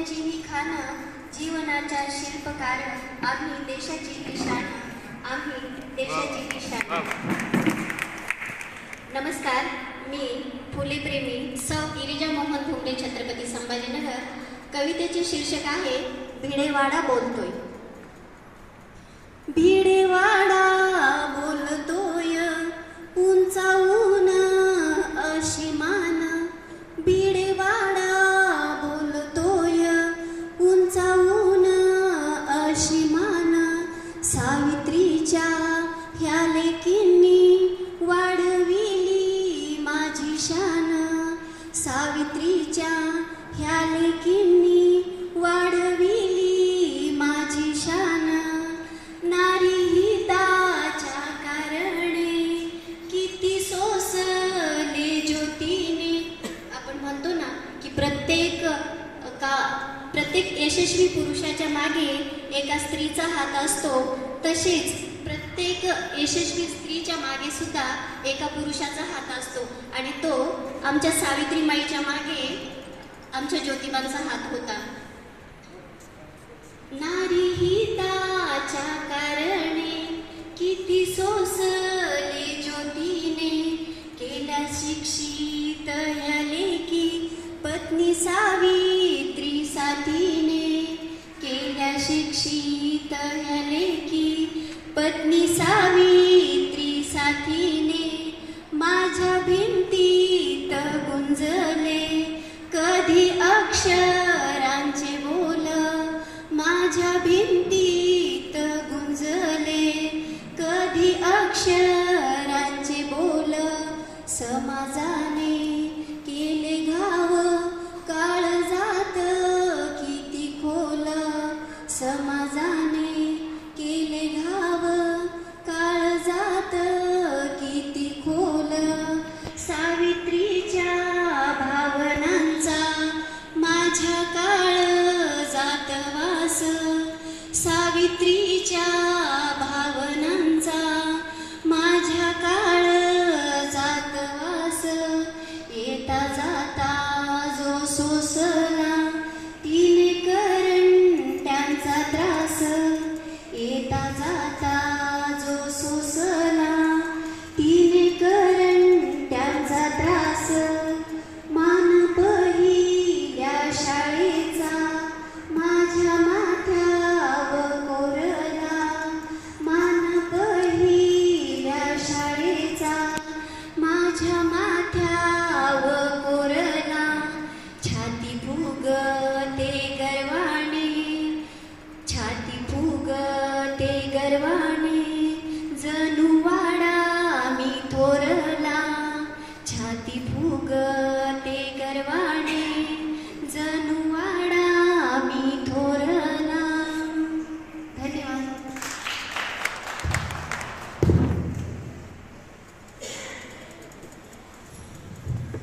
वडिलांची ही खाणं जीवनाच्या शिल्पकार आम्ही देशाची निशाण आम्ही देशाची निशाण. नमस्कार मी फुलेप्रेमी सौ. गिरिजा मोहन फुंगडे छत्रपती संभाजीनगर. कवितेचे शीर्षक आहे भिडेवाडा बोलतोय. की प्रत्येक का प्रत्येक यशस्वी पुरुषाच्या मागे एका स्त्रीचा हात असतो तसेच प्रत्येक यशस्वी स्त्रीच्या मागे सुद्धा एका पुरुषाचा हात असतो. आणि तो आमच्या सावित्रीमाईच्या मागे आमच्या ज्योतिबांचा हात होता. नारी हिताच्या कारणे किती सोसले ज्योतीने केला शिक्षी सावित्री साथीने केल्या शिक्षित की पत्नी सावित्री साथीने माझ्या भिंतीत गुंजले. कधी अक्षरांचे बोल माझ्या भिंती समाजाने केले घाव. काळ जात किती खोल. सावित्रीच्या भावनांचा माझ्या काळ जात वास. सावित्रीच्या 자.